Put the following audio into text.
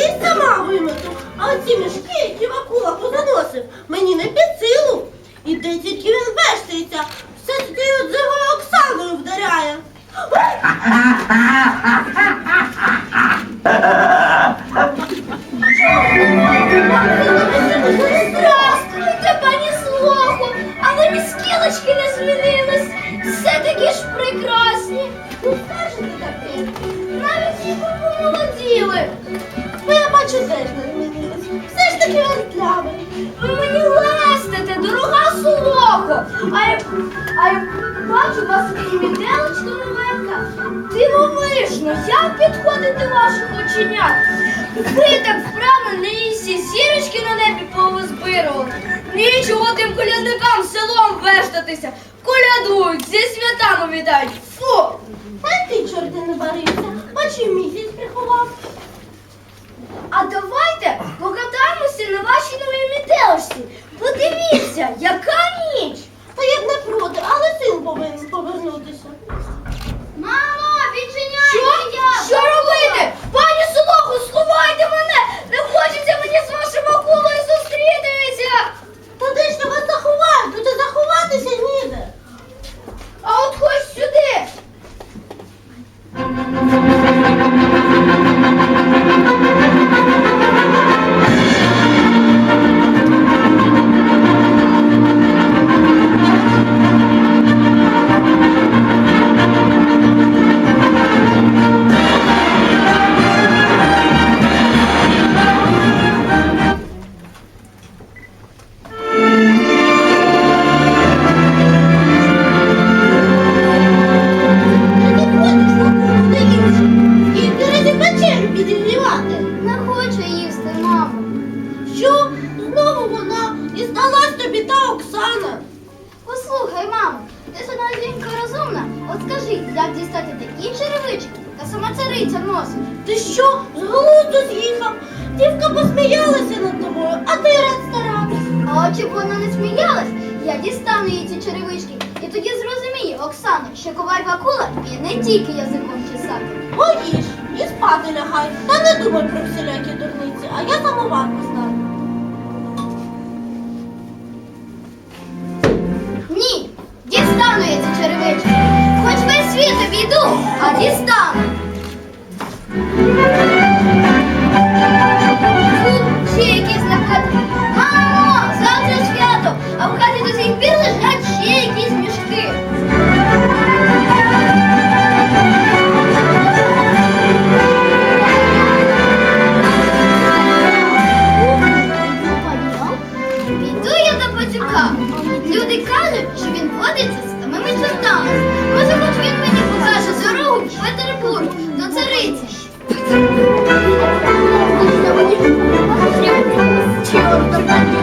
я й сама вимету. А оці мішки, які Вакула позаносив, мені не під силу. І де тільки він вештається, все таки от зимою Оксаною вдаряє. Здравствуйте, пані Слоху, але міскілочки не змінились. Все такі ж прекрасні. Ну, скажете таке. А я, а я бачу, вас і мітелочка новенька. Дивовижно, як підходить до ваших оченят. Ви так вправно не всі зірочки на небі повозбирували. Нічого тим колядникам селом вештатися. Колядують, зі святами вітають. Фу! А ти, чорти, не барися, бачу, місяць приховав. А давайте покатаємося на вашій новій мітелочці. Подивіться, яка ніч! І здалась тобі та Оксана. Послухай, мамо, ти сама жінка розумна. От скажи, як дістати такі черевички, та сама цариця носить. Ти що, з глузду з'їхав? Дівка посміялася над тобою, а ти рад старався. А от щоб вона не сміялась, я дістану їй ці черевички, і тоді зрозуміє, Оксана, що коваль Вакула і не тільки язиком чесати. Поїж і спати лягай. Та не думай про всілякі дурниці, а я самовар поставлю. Хоч весь світ обійду, а дістану. the money.